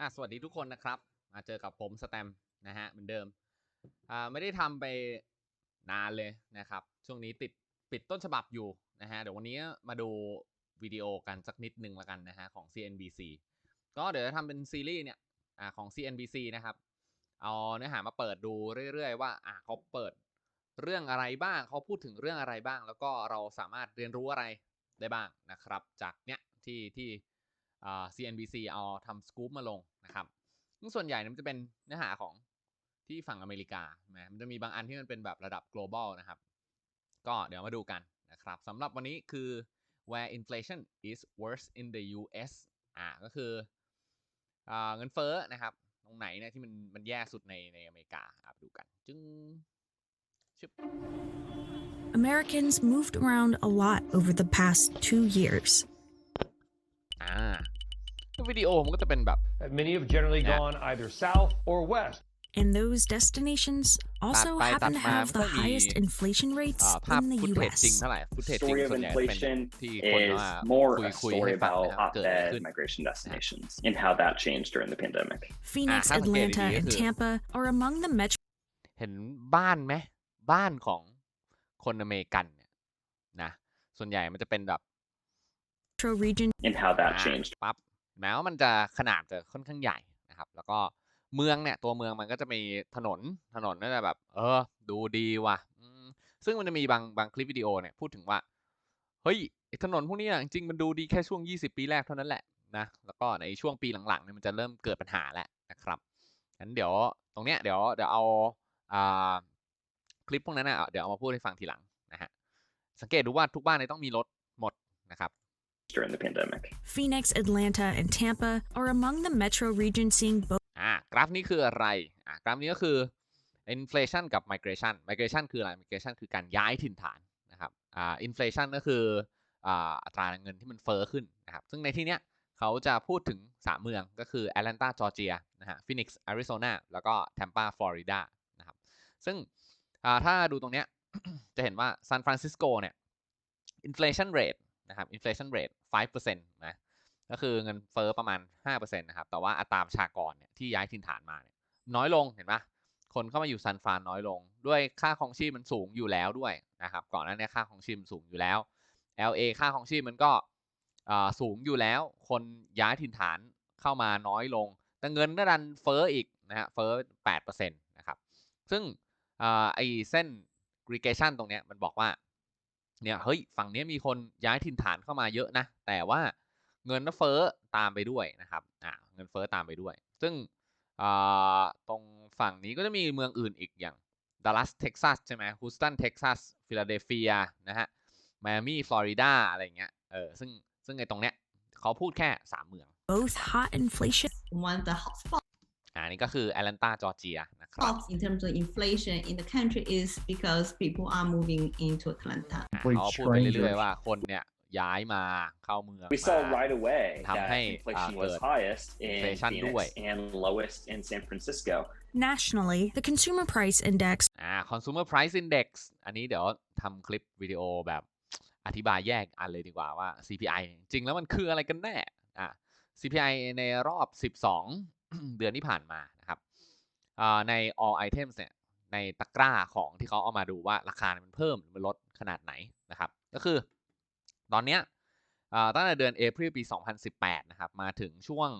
อะสวัสดีทุกคนนะครับ มาเจอกับผมสแตมนะฮะเหมือนเดิมอ่าไม่ได้ทำไปนานเลยนะครับ ช่วงนี้ติดปิดต้นฉบับอยู่นะฮะเดี๋ยววันนี้มาดูวิดีโอกันสักนิดหนึ่งละกันนะฮะของ CNBC ก็เดี๋ยวจะทำเป็นซีรีส์เนี่ยอ่าของ CNBC นะครับ เอาเนื้อหามาเปิดดูเรื่อยๆว่าอะเขาเปิดเรื่องอะไรบ้างเขาพูดถึงเรื่องอะไรบ้าง แล้วก็เราสามารถเรียนรู้อะไรได้บ้างนะครับ จากเนี้ยที่ที่ CNBC เอาทำสกู๊ปมาลง นะครับซึ่งส่วนใหญ่เนี่ยมันจะเป็นเนื้อหาของที่ฝั่งอเมริกาใช่ไหมมันจะมีบางอันที่มันเป็นแบบระดับ global นะครับ ก็เดี๋ยวมาดูกันนะครับสำหรับวันนี้คือ where inflation is worse in the US อ่าก็คืออ่าเงินเฟ้อนะครับ ตรงไหนเนี่ยที่มันมันแย่สุดในในอเมริกาอะไปดูกันจึงชึบ Americans moved around a lot over the past two years. อ่า วิดีโอมันก็จะเป็นแบบ Uh, Many have generally Yeah. gone either south or west. And those destinations also by happen to that have the map, highest the- inflation rates อ่าภาพ in the ฟุตเทจจริง US. เท่าไหร่ฟุตเทจจริง story of ส่วนใหญ่เป็น inflation ที่คน is ว่า more คุย a คุย story ให้ฟัง about นะครับเกิดอะไรขึ้น hotbed migration destinations and how that changed during the pandemic. Phoenix, Ah, haven't Atlanta, getting and it. Tampa are among the metro เห็นบ้านไหมบ้านของคนอเมริกันเนี่ยนะส่วนใหญ่มันจะเป็นแบบ regions and how that อ่า changed ปั๊บ แม้ว่ามันจะขนาดจะค่อนข้างใหญ่นะครับ แล้วก็เมืองเนี่ยตัวเมืองมันก็จะมีถนนถนนนั่นแหละแบบ เออ ดูดีว่ะซึ่งมันจะมีบางบางคลิปวิดีโอเนี่ยพูดถึงว่าเฮ้ยถนนพวกนี้จริงมันดูดีแค่ช่วง 20 ปีแรกเท่านั้นแหละนะแล้วก็ในช่วงปีหลังๆเนี่ยมันจะเริ่มเกิดปัญหาแล้วนะครับงั้นเดี๋ยวตรงเนี้ยเดี๋ยวเดี๋ยวเอาอ่าคลิปพวกนั้นนะเดี๋ยวเอามาพูดให้ฟังทีหลังนะฮะสังเกตดูว่าทุกบ้านเนี่ยต้องมีรถหมดนะครับ during the pandemic. Phoenix, Atlanta, and Tampa are among the metro regions seeing both อ่ากราฟนี้คืออะไรอ่ากราฟนี้ก็คือ inflation กับ migration migration คืออะไร migration คือการย้ายถิ่นฐานนะครับอ่า inflation ก็คืออ่าอัตราเงินที่มันเฟ้อขึ้นนะครับซึ่งในที่เนี้ยเขาจะพูดถึง 3 เมืองก็คือ Atlanta Georgia นะฮะ Phoenix Arizona แล้วก็ Tampa Florida นะครับซึ่งอ่าถ้าดูตรงเนี้ยจะเห็นว่า San Francisco เนี่ย inflation rate นะครับ inflation rate 5%นะก็คือเงินเฟ้อประมาณ 5%นะครับ แต่ว่าอัตราประชากรเนี่ยที่ย้ายถิ่นฐานมาเนี่ยน้อยลงเห็นปะคนเข้ามาอยู่ซันฟรานน้อยลง ด้วยค่าครองชีพมันสูงอยู่แล้วด้วยนะครับ ก่อนหน้านี้ค่าครองชีพมันสูงอยู่แล้ว LA ค่าครองชีพมันก็สูงอยู่แล้ว คนย้ายถิ่นฐานเข้ามาน้อยลง แต่เงินก็ดันเฟ้ออีกนะฮะ เฟ้อ8%นะครับ ซึ่งอไอเส้น regression ตรงเนี้ยมันบอกว่า เนี่ยเฮ้ยฝั่งนี้มีคนย้ายถิ่นฐานเข้ามาเยอะนะ แต่ว่าเงินเฟ้อตามไปด้วยนะครับอ่าเงินเฟ้อตามไปด้วย ซึ่งตรงฝั่งนี้ก็จะมีเมืองอื่นอีกอย่างดัลลัสเท็กซัสใช่ไหมฮูสตันเท็กซัสฟิลาเดลเฟียนะฮะไมอามี่ฟลอริดาอะไรเงี้ยเออซึ่งซึ่งไอ้ตรงเนี้ยเขาพูดแค่ 3 เมือง both hot inflation one the hotspot นี่ก็คือแอตแลนตาจอร์เจียนะครับ in terms of inflation in the country is because people are moving into Atlanta. อ่า Complete เขาพูดไปเรื่อย strangers ๆว่าคนเนี่ยย้ายมาเข้าเมือง We saw มา right away ทำ that ให้ inflation อ่า was เกิด highest in inflation Phoenix ด้วย and lowest in San Francisco. nationally the consumer price index อ่า consumer price index อันนี้เดี๋ยวทำคลิปวิดีโอแบบอธิบายแยกอันเลยดีกว่าว่า CPI จริงแล้วมันคืออะไรกันแน่อ่า CPI ในรอบ 12 เดือนที่ผ่านมานะครับใน all items เนี่ยในตะกร้าของที่เขาเอามาดูว่าราคามันเพิ่มหรือมันลดขนาดไหนนะครับ ก็คือตอนเนี้ยตั้งแต่เดือนเอพ i l ปี 2018 นะครับ มาถึงช่วง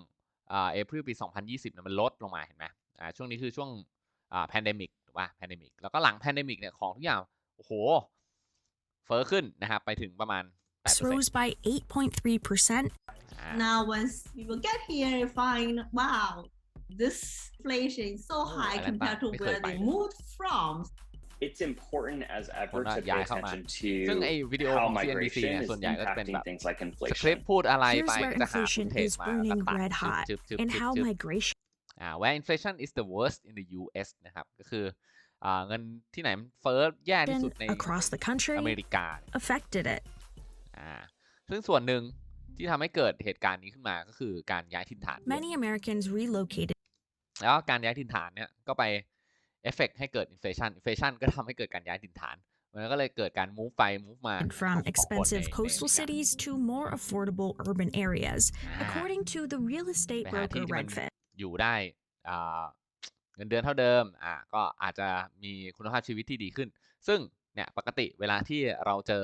อ่าเอพ i l ปี 2020เนี่ยมันลดลงมาเห็นไหมช่วงนี้คือช่วงแพนเดมิกถูกป่ะแพนเดมิกแล้วก็หลังแพนเดมิกเนี่ยของทุกอย่าง โอ้โห เฟ้อขึ้นนะครับ ไปถึงประมาณ8% rose by 8.3%, Now, once people get here and find, wow, this inflation is so Oh, high Atlanta. compared to ไม่เคย where ไป they moved from. It's important as ever Well, to not pay ย้ายเข้ามา attention ซึ่งไอ้ to วิดีโอ how ของ CNBC migration เนี่ย is ส่วนใหญ่ก็จะเป็นแบบ impacting things like สคริป inflation. ต์พูดอะไร Here's ไป where ก็จะหา inflation ฟุตเทจ is มาแล้วก็ burning ตัด red hot จึ๊บจึ๊บ and จึ๊บ how จึ๊บ migration อ่า where inflation is the worst in the US นะครับก็คืออ่าเงินที่ไหนมันเฟ้อแย่ที่สุดใน across the อ country เมริกา affected it. อ่าซึ่งส่วนหนึ่ง ที่ทำให้เกิดเหตุการณ์นี้ขึ้นมาก็คือการย้ายถิ่นฐานด้วย Many Americans relocated แล้วการย้ายถิ่นฐานเนี่ยก็ไปเอฟเฟกให้เกิดอินฟลชันอินฟลชันก็ทำให้เกิดการย้ายถิ่นฐาน มันก็เลยเกิดการ move ไป move มา from ของคนใน expensive ใน coastal อเมริกา cities to more affordable urban areas, อ่า according to the real estate ไปหาที่ broker ที่มัน Redfin. อยู่ได้อ่าเงินเดือนเท่าเดิมอ่าก็อาจจะมีคุณภาพชีวิตที่ดีขึ้น ซึ่งเนี่ยปกติเวลาที่เราเจอ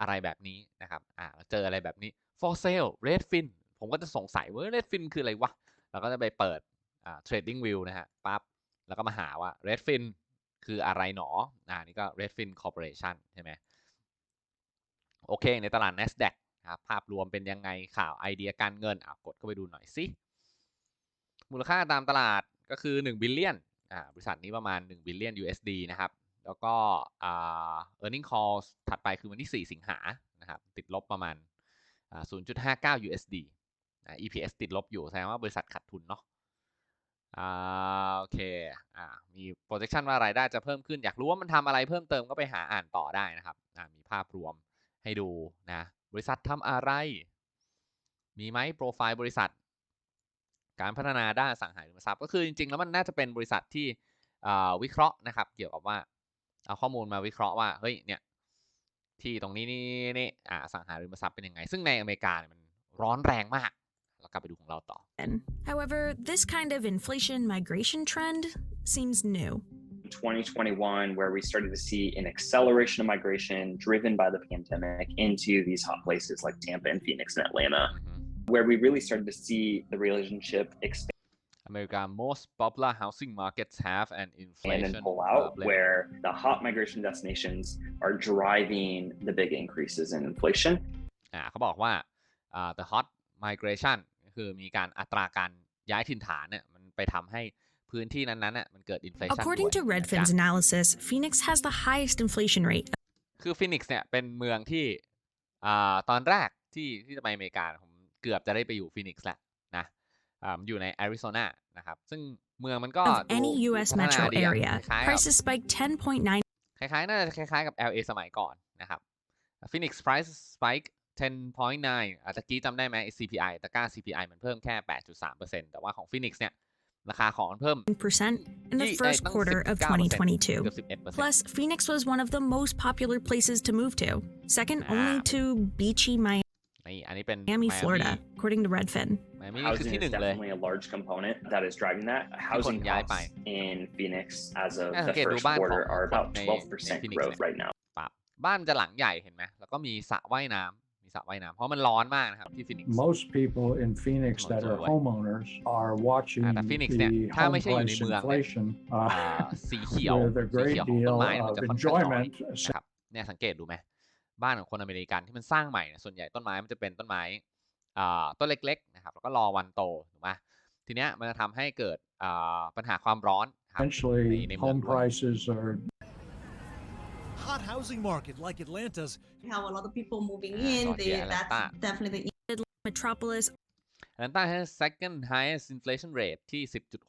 อะไรแบบนี้นะครับอ่าเราเจออะไรแบบนี้ for sale redfin ผมก็จะสงสัยว่า redfin คืออะไรวะเราก็จะไปเปิดอ่า trading view นะฮะปั๊บแล้วก็มาหาว่า redfin คืออะไรหนออ่านี่ก็ redfin corporation ใช่ไหมโอเค ในตลาด NASDAQ ครับภาพรวมเป็นยังไงข่าวไอเดียการเงินอะกดเข้าไปดูหน่อยสิ มูลค่าตามตลาดก็คือ1บิลเลียนอ่าบริษัทนี้ประมาณ1บิลเลียน USD นะครับ แล้วก็อ่า earning call ถัดไปคือวันที่ 4 สิงหานะครับ ติดลบประมาณ 0.59 USD อ่า EPS ติดลบอยู่ แสดงว่าบริษัทขาดทุนเนาะอ่าโอเคอ่ามี projection ว่ารายได้จะเพิ่มขึ้น อยากรู้ว่ามันทำอะไรเพิ่มเติมก็ไปหาอ่านต่อได้นะครับอ่ามีภาพรวมให้ดูนะ บริษัททำอะไร มีไหมโปรไฟล์บริษัท การพัฒนาด้านสังหาริมทรัพย์ก็คือจริงๆ แล้วมันน่าจะเป็นบริษัทที่อ่าวิเคราะห์นะครับ เกี่ยวกับว่าเอาข้อมูลมาวิเคราะห์ว่า เฮ้ย เนี่ย ที่ตรงนี้นี่นี่อ่าอสังหาริมทรัพย์เป็นยังไง ซึ่งในอเมริกาเนี่ยมันร้อนแรงมากเรากลับไปดูของเราต่อ However, this kind of inflation migration trend seems new. 2021 where we started to see an acceleration of migration driven by the pandemic into these hot places like Tampa and Phoenix and Atlanta, อือฮึ where we really started to see the relationship expand America most popular housing markets have an inflation and pull out, problem. where the hot migration destinations are driving the big increases in inflation. อ่าเขาบอกว่าอ่า the hot migration ก็คือมีการอัตราการย้ายถิ่นฐานเนี่ยมันไปทำให้พื้นที่นั้นๆน่ะมันเกิด inflation According ด้ to วยนะ Redfin's จ๊ะ analysis, Phoenix has the highest inflation rate คือฟินิกซ์เนี่ยเป็นเมืองที่อ่าตอนแรกที่ที่จะไปอเมริกาผมเกือบจะได้ไปอยู่ฟินิกซ์แหละนะ อ่ามันอยู่ในแอริโซนานะครับ ซึ่งเมืองมันก็ of ดู any ดู U.S. พัฒนา metro ดีอะ area. คล้ายๆกับ Prices spiked 10.9คล้ายๆ น่าจะคล้ายๆ กับ LA สมัยก่อนนะครับ Phoenix price spike 10.9อาจจะกี้จำได้ไหม CPI ตะกร้า CPI มันเพิ่มแค่ 8.3%แต่ว่าของ Phoenix เนี่ย ราคาของมันเพิ่ม percent in the ยี่ first ตั้ง quarter of 19% 2022. เกือบ11% Plus, Phoenix was one of the most popular places to move to, second only Ah. to beachy นี่อันนี้เป็น Miami, Florida, according to Redfin. ไมอามี่นี่คือ Housing ที่ห is นึ่งเลย definitely a large component that is driving that. Housingย้ายไป costs in Phoenix as of น่าสั the งเกตดู first บ้านของ quarter are คน about ใน ใน 12% Phoenix growth เนี่ย right now. ปรับบ้านจะหลังใหญ่เห็นไหมแล้วก็มีสระว่ายน้ำมีสระว่ายน้ำเพราะมันร้อนมากนะครับที่ฟินิกซ์ Most people in Phoenix that are Motorway. homeowners are watching อ่าแต่ Phoenix เนี่ย the ถ้า home ไม่ใช่อยู่ใน price เมืองเนี่ย inflation อ่า uh, สีเขียว with a สี great เขียวของต้น deal ไม้มัน of จะค่อนข้างน้อย enjoyment. นะครับเนี่ยสังเกตดูไหม บ้านของคนอเมริกันที่มันสร้างใหม่เนี่ยส่วนใหญ่ต้นไม้มันจะเป็นต้นไม้อ่าต้นเล็กๆนะครับแล้วก็รอวันโตถูกไหมทีเนี้ยมันจะทำให้เกิดอ่าปัญหาความร้อนครับ Eventually, ใน-ในเมือง home ด้วย prices are hot housing market like Atlanta's We have a lot of people moving Ah, in. Georgia, They, Atlanta. that's definitely the Metropolis แอตแลนตา has second highest inflation rate ที่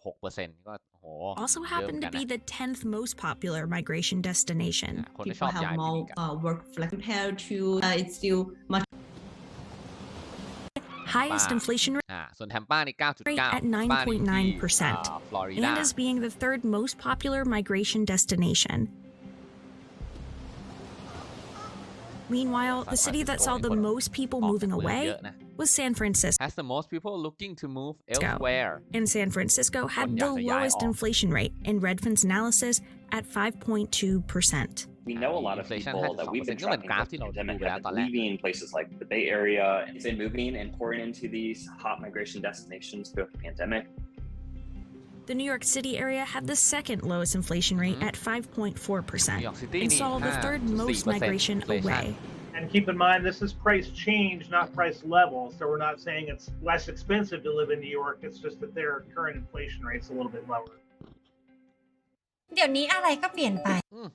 10.6%ก็ โอ้โห also เยอะ happened เหมื to อนกัน be นะ the 10th most popular migration destination. อ่าคนที่ช people อบย้าย have ไป more นี่กัน uh, work flex compared to uh, it's still much Highest Wow. inflation rate อ่าส่วนแทมป้านี่ 9.9 at แทมป้านี่ที่ 9.9% อ่าฟลอริดา and as being the third most popular migration destination. Meanwhile, the city that saw the most people ออก moving จากเมือง away เยอะนะ was San Francisco. has the most people looking to move go. elsewhere And San Francisco had คนอยา the กจะย้าย lowest ออก inflation rate in Redfin's analysis at 5.2%. We know a lot of Inflation people has that we've been 2%ก็เหมือน tracking กราฟ since ที่ the เราดู pandemic ไปแล้ว have ตอน been แรก leaving places like the Bay Area and been moving and pouring into these hot migration destinations throughout the pandemic. The New York City area had the second lowest inflation rate Mhm. at 5.4% New York City and นี่ saw the third most 5.4% migration inflation away. And keep in mind, this is price change, not price level. So we're not saying it's less expensive to live in New York. It's just that their current inflation rate's a little bit lower. เดี๋ยวนี้อะไรก็เปลี่ยนไป อืม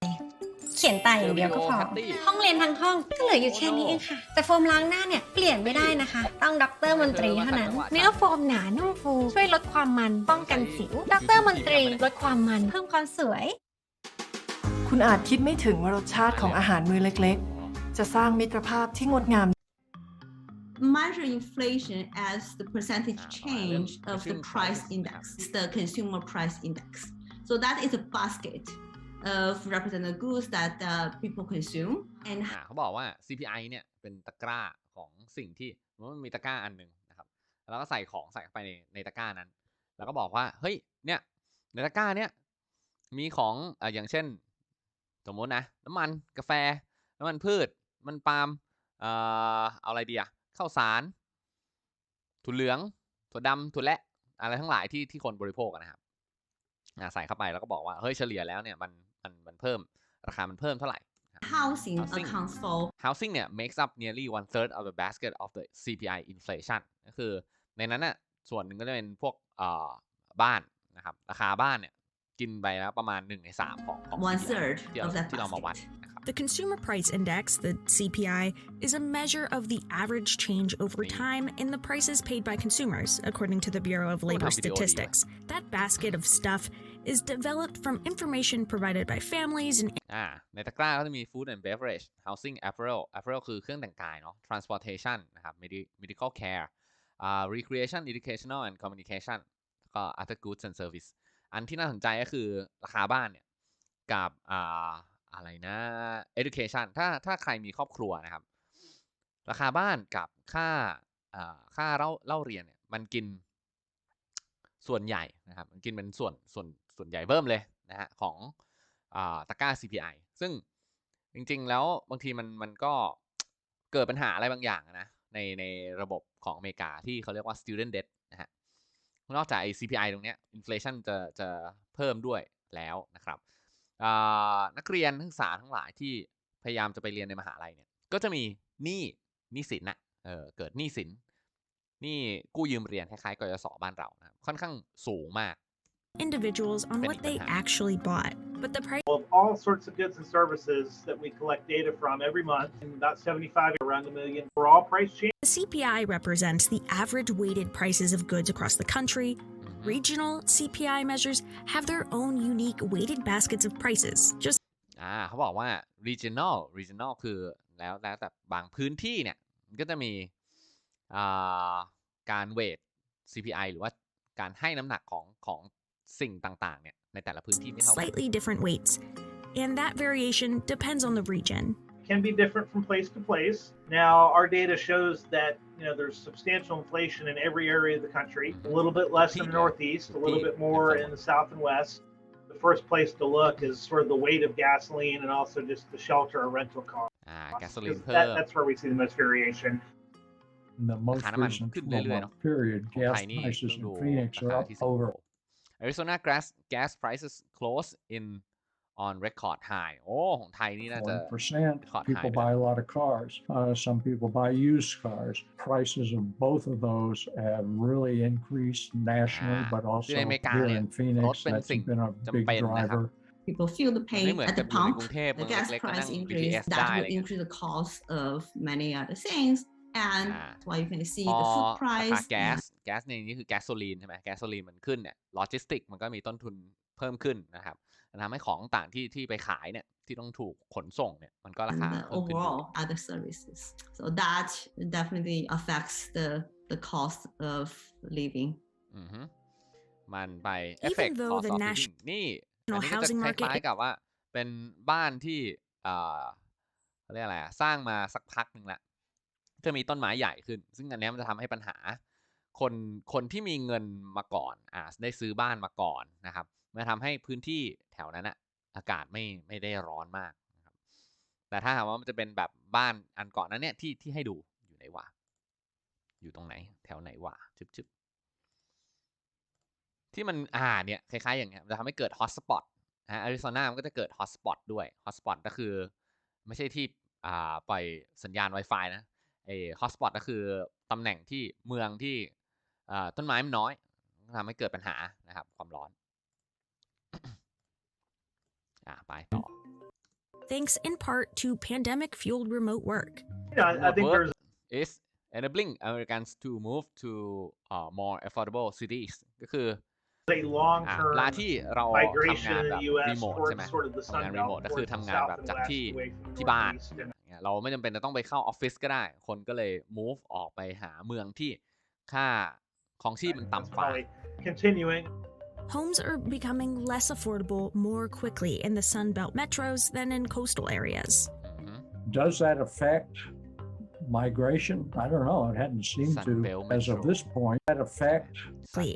เ ขียนตายอย่างเดียวก็พอเดี๋ยววิดีโอห้องเรียนทั้งห้องก็เหลืออยู่แค่นี้เองค่ะ แต่โฟมล้างหน้าเนี่ยเปลี่ยนไม่ได้นะคะ ต้องด็อกเตอร์มนตรีเท่านั้น เนื้อโฟมหนานุ่มฟู ช่วยลดความมัน ป้องกันสิวด็อกเตอร์มนตรีลดความมันเพิ่มความสวย คุณอาจคิดไม่ถึงว่ารสชาติของอาหารมื้อเล็กๆ จะสร้างมิตรภาพที่งดงาม measure inflation as the percentage Ah, change well, of the consumer price prices, index, yeah. It's the consumer price index. So that is a basket of represented goods that uh, people consume and เขาบอกว่า CPI เนี่ยเป็นตะกร้าของสิ่งที่มันมีตะกร้าอันหนึ่งนะครับ แล้วก็ใส่ของใส่เข้าไปในในตะกร้านั้น แล้วก็บอกว่า เฮ้ย เนี่ย ในตะกร้าเนี่ยมีของอ่าอย่างเช่น สมมตินะ น้ำมัน กาแฟ น้ำมันพืชน้ำมันปาล์มเอ่อเอาอะไรดีอะข้าวสาร ถั่วเหลือง ถั่วดำถั่วแระอะไรทั้งหลายที่ที่คนบริโภคนะครับใส่เข้าไปแล้วก็บอกว่า เฮ้ย เฉลี่ยแล้วเนี่ยมัน มันมันเพิ่มราคามันเพิ่มเท่าไหร่ Housing Housing. accounts for housing เนี่ย makes up nearly one third of the basket of the CPI inflation ก็คือในนั้นน่ะส่วนหนึ่งก็จะเป็นพวกเอ่อบ้านนะครับราคาบ้านเนี่ยกินไปแล้วประมาณ1ใน3ของของ one CPI third ที่เรา of that ที่เรามาวัด basket. นะครับ The Consumer Price Index, the CPI, is a measure of the average change over See? time in the prices paid by consumers, according to the Bureau of Labor have video audio. Statistics. That basket of stuff is developed from information provided by families and อ่าในตะกร้าก็จะมี food and beverage housing apparel apparel คือเครื่องแต่งกายเนาะ transportation นะครับ medical care อ่า recreation educational and communication ก็ other goods and service อันที่น่าสนใจก็คือราคาบ้านเนี่ย กับอ่าอะไรนะ education ถ้าถ้าใครมีครอบครัวนะครับ ราคาบ้านกับค่าอ่าค่าเล่าเล่าเรียนเนี่ย มันกินส่วนใหญ่นะครับ มันกินเป็นส่วนส่วน ส่วนใหญ่เบิ่มเลยนะฮะของอ่าตะกร้า CPI ซึ่งจริงๆ แล้วบางทีมันมันก็เกิดปัญหาอะไรบางอย่างนะในในระบบของอเมริกาที่เขาเรียกว่า student debt นะฮะนอกจากไอ้ CPI ตรงเนี้ย inflation จะจะเพิ่มด้วยแล้วนะครับนักเรียนนักศึกษาทั้งหลายที่พยายามจะไปเรียนในมหาลัยเนี่ยก็จะมีหนี้หนี้สินนะเออเกิดหนี้สินหนี้กู้ยืมเรียนคล้ายๆกยศบ้านเรานะค่อนข้างสูงมาก individuals on what they actually bought. But the price Of all sorts of goods and services that we collect data from every month, and about 75 around a million for all price change. The CPI represents the average weighted prices of goods across the country. อือฮึ Regional CPI measures have their own unique weighted baskets of prices, just อ่าเขาบอกว่า regional regional คือแล้วแล้วแต่บางพื้นที่เนี่ยมันก็จะมีอ่าการเวท CPI หรือว่าการให้น้ำหนักของของ สิ่งต่างๆเนี่ยในแต่ละพื้นที่ไม่เท่ากัน slightly different weights. And that variation depends on the region. Can be different from place to place. Now, our data shows that you know there's substantial inflation in every area of the country. A little bit less in the Northeast, a little bit more in the South and West. The first place to look is sort of the weight of gasoline and also just the shelter or rental costs. อ่าแก๊สโซลิน Because เพิ่ that, ม that's where we see the most variation. In the most ราคาน้ำมัน recent ขึ้น 12 เรื่อยๆเนาะ month period, ของ gas ไทยนี่ prices ต้องดู in Phoenix รา are คา up ที่สิงคโป over ร์ Arizona gas gas prices close in on record high โอ้ของไทยนี่น่าจะ percent. Hot People high, buy a lot of cars. Uh, some people buy used cars. Prices of both of those have really increased nationally, Ah, but also ซึ่งในอเมริกา here เนี่ย in Phoenix, รถเป็น that's สิ่ง been a จำ big เป็นนะครับ driver. People feel the มัน pain ไม่เหมือน at กั the บอยู่ใน pump. กรุงเทพ The เมือง gas เล็กๆก็นั่ price ง increase BTS that ได้อะไร will เงี้ย increase the cost of many other things. And Ah. that's why you can see พอ the food ราคา price. แก๊สแก๊สในนี้คือแก๊สโซลีนใช่ไหมแก๊สโซลีนมันขึ้นเนี่ยโลจิสติกมันก็มีต้นทุนเพิ่มขึ้นนะครับมันทำให้ของต่างที่ที่ไปขายเนี่ยที่ต้องถูกขนส่งเนี่ยมันก็รา and คา the เพิ่มขึ้นด้วย overall other services. So that definitely affects the the cost of living. อือฮึมันไป Even effect though cost the of national living นี่อันนี้ก็จะ housing ค market ล้ายๆกับว่าเป็นบ้านที่อ่าเขาเรียกอะไรอะสร้างมาสักพักหนึ่งละ จะมีต้นไม้ใหญ่ขึ้น ซึ่งอันนี้มันจะทำให้ปัญหา คนคนที่มีเงินมาก่อนอ่าได้ซื้อบ้านมาก่อนนะครับมันทำให้พื้นที่แถวนั้นอะอากาศไม่ไม่ได้ร้อนมากนะครับแต่ถ้าหากว่ามันจะเป็นแบบบ้านอันก่อนนั้นเนี่ยที่ที่ให้ดูอยู่ไหนวะอยู่ตรงไหน แถวไหนวะชึบชึบที่มันอ่าเนี่ยคล้ายๆอย่างเงี้ยจะทำให้เกิดฮอตสปอตนะอาริโซนามันก็จะเกิดฮอตสปอตด้วยฮอตสปอตก็คือ ไม่ใช่ที่อ่าปล่อยสัญญาณ Wi-Fi นะ ไอ้ฮอตสปอตก็คือตำแหน่งที่เมืองที่อ่าต้นไม้มันน้อยทำให้เกิดปัญหานะครับ ความร้อน อ่าไปต่อ thanks in part to pandemic fueled remote work. You know, I, I think Remote there's is enabling Americans to move to uh, more affordable cities ก็คือ a long อ่า term เวลาที่เราทำ migration งาน in แบบ the U.S. รีโมทใช่ไหม towards sort of the ทำงาน Sun รีโมท Belt, ก็คือ towards the ทำงาน South แบบ and จาก West, ที่ away from the ที่บ้าน Northeast. And อย่างเงี้ยเราไม่จำเป็นจะต้องไปเข้าออฟฟิศก็ได้ คนก็เลย move ออกไปหาเมืองที่ค่าของชีพมัน that's ต่ำกว่า probably continuing. Homes are becoming less affordable more quickly in the Sun Belt metros than in coastal areas. อือฮึ Does that affect Migration, I don't know. It hadn't seemed to, Sunbelt as of Metro. this point, that affect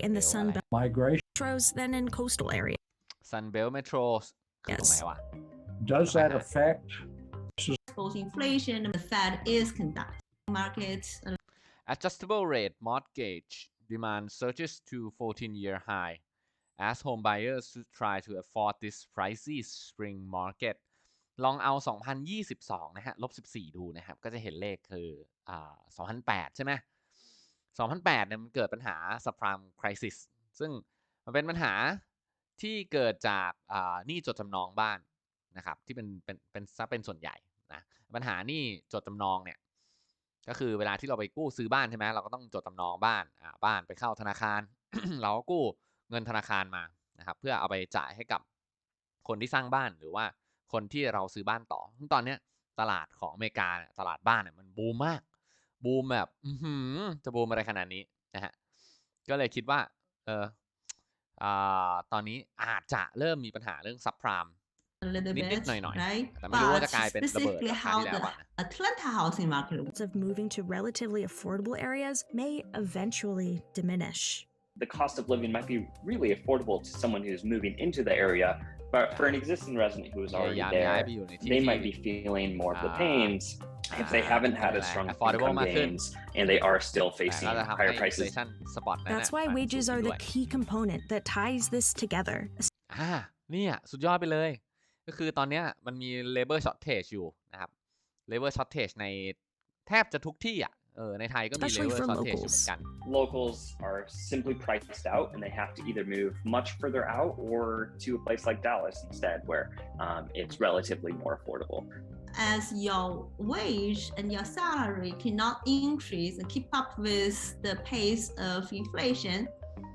in the Sun Sunbelt อะไร Belt migration. metros than in coastal areas. Sunbelt Metro คือตรงไหน Yes. วะ Does that Uh-huh. affect Both inflation and the Fed is conducting markets Adjustable rate mortgage demand surges to 14-year high as home buyers try to afford this pricey spring market ลองเอา 2022 นะฮะ ลบ 14 ดูนะครับ ก็จะเห็นเลขคืออ่า2008 ใช่ไหม2008 เนี่ยมันเกิดปัญหา subprime crisis ซึ่งมันเป็นปัญหาที่เกิดจากอ่าหนี้จดจำนองบ้านนะครับ ที่เป็นเป็นเป็นซะเป็นส่วนใหญ่ นะปัญหานี้จดจำนองเนี่ยก็คือเวลาที่เราไปกู้ซื้อบ้านใช่ไหมเราก็ต้องจดจำนองบ้านอ่าบ้านไปเข้าธนาคาร เราก็กู้เงินธนาคารมานะครับเพื่อเอาไปจ่ายให้กับคนที่สร้างบ้านหรือว่าคนที่เราซื้อบ้านต่อตอนเนี้ยตลาดของอเมริกาตลาดบ้านเนี่ยมันบูมมาก บูมแบบจะบูมอะไรขนาดนี้นะฮะก็เลยคิดว่าเอออตอนนี้อาจจะเริ่มมีปัญหาเรื่องซับพราม a little นิด bit, ๆหน่อยๆ right? แต่ไม่รู้ว่า But จะกลายเป็นระเบิด specifically ราคา how ที่แล้ว the อะนะ Atlanta housing market of moving to relatively affordable areas may eventually diminish. The cost of living might be really affordable to someone who's moving into the area, but for an existing resident who is พยา already ยามย้าย there, ไปอยู่ในที่ they ที่ might be feeling more of the Ah, pains if they ah, haven't had a อะไร strong affordable income มากขึ้น gains and they are still แต่ facing ก็จะทำให้ higher prices. inflation spot นั่น That's น่ะ why มัน wages สูง are ด้ the วย key component that ties this together, อ่าเนี่ยสุดยอดไปเลย ก็คือตอนเนี้ยมันมี labor shortage อยู่นะครับ labor shortage ในแทบจะทุกที่อ่ะเออในไทยก็มี especially labor for shortage อยู่เหมื locals. อนกัน Locals are simply priced out and they have to either move much further out or to a place like Dallas instead, where um, it's relatively more affordable. as your wage and your salary cannot increase and keep up with the pace of inflation,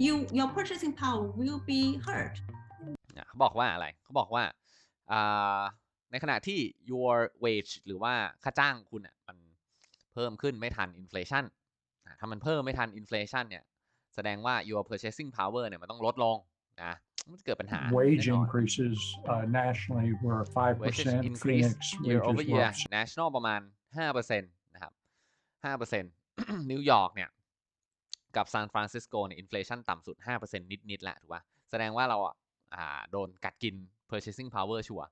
you your purchasing power will be hurt. อ่ะเขาบอกว่าอะไร เขาบอกว่าอ่า ในขณะที่ your wage หรือว่าค่าจ้างคุณอะมันเพิ่มขึ้นไม่ทัน inflation อะถ้ามันเพิ่มไม่ทัน inflation เนี่ย แสดงว่า your purchasing power เนี่ยมันต้องลดลงนะมันจะเกิดปัญหา wage แน่นอน increases uh, nationally were wages 5%. increase Phoenix year wages over were year up national ประมาณ 5%นะครับ5%นิวยอร์กเนี่ย กับซานฟรานซิสโกเนี่ย inflation ต่ำสุด 5%นิดๆแหละถูกป่ะแสดงว่าเราอะอ่าโดนกัดกิน purchasing power ชัวร์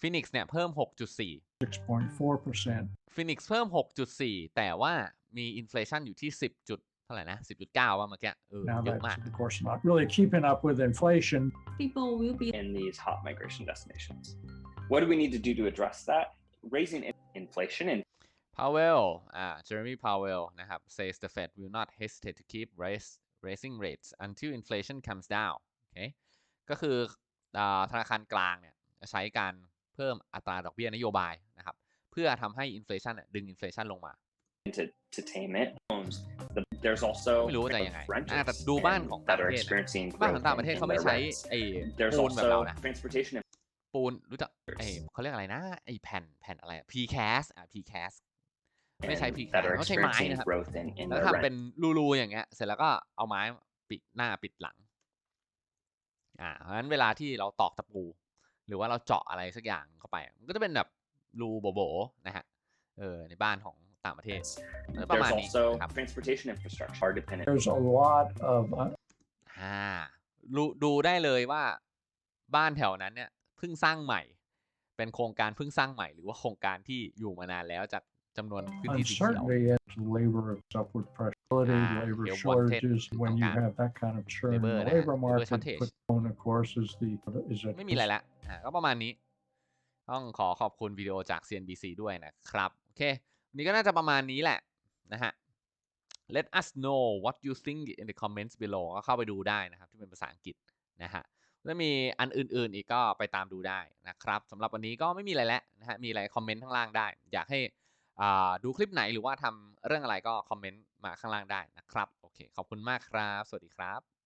ฟินิกซ์เนี่ยเพิ่ม 6.4 6.4%. ฟินิกซ์เพิ่ม 6.4 แต่ว่ามี inflation อยู่ที่ 10 จุดเท่าไหร่นะ 10.9 ว่าเมื่อกี้เออ Now เยอะ that's มาก of course not really keeping up with inflation. People will be in these hot migration destinations. What do we need to do to address that? Raising in- inflation and Powell อ่า Jeremy Powell นะครับ says the Fed will not hesitate to keep raise raising rates until inflation comes down โอเค ก็คืออ่า ธนาคารกลางเนี่ยจะใช้การเพิ่มอัตราดอกเบี้ยนโยบายนะครับเพื่อทำให้ inflation เนี่ยดึง inflation ลงมา to, to tame it. Homes. The- There's also ไม่รู้ว่าจะยังไง renters อ่าแต่ดูบ้านของ and ต่าง that ป are ระเทศนะ experiencing บ้านข growth องต่างประ in, เทศ in เขาไม่ their ใช้ rents. ไอ้ There's ปูนแบบเรา also นะ transportation ปูนรู้จักไอ้เขาเรียกอะไรนะไอ้แผ่นแผ่นอะไรอะ precast อะ precast ไม่ใช้ and precast that are เขาใช้ไม้ experiencing นะครับ growth in, in แล้ว their ทำ rent. เป็นรูๆอย่างเงี้ยเสร็จแล้วก็เอาไม้ปิดหน้าปิดหลัง อ่าเพราะฉะนั้นเวลาที่เราตอกตะปู หรือว่าเราเจาะอะไรสักอย่างเข้าไป มันก็จะเป็นแบบรูโบๆนะฮะเออในบ้านของต่างประเทศประ There's มาณนี้ also นะครับ transportation infrastructure are dependent There's a lot of uh, อ่าดูดูได้เลยว่าบ้านแถวนั้นเนี่ยเพิ่งสร้างใหม่ เป็นโครงการเพิ่งสร้างใหม่ หรือว่าโครงการที่อยู่มานานแล้วจากจำนวนพื้นที่สีเขียว uncertainty as labor is upward pressure, Ah, labor yeah, wanted shortages. When you ต้องการ have that kind of churn in labor the นะฮะ labor labor market, shortage put on, of course, is the is a ไม่มีอะไรละอ่าก็ประมาณนี้ ต้องขอขอบคุณวิดีโอจาก CNBC ด้วยนะครับโอเควันนี้ก็น่าจะประมาณนี้แหละนะฮะ let us know what you think in the comments below ก็เข้าไปดูได้นะครับ ที่เป็นภาษาอังกฤษนะฮะแล้วมีอันอื่นๆ อีกก็ไปตามดูได้นะครับสำหรับวันนี้ก็ไม่มีอะไรแล้วนะฮะมีอะไรคอมเมนต์ข้างล่างได้ อยากให้อ่าดูคลิปไหนหรือว่าทำเรื่องอะไรก็คอมเมนต์มาข้างล่างได้นะครับ โอเค ขอบคุณมากครับ สวัสดีครับ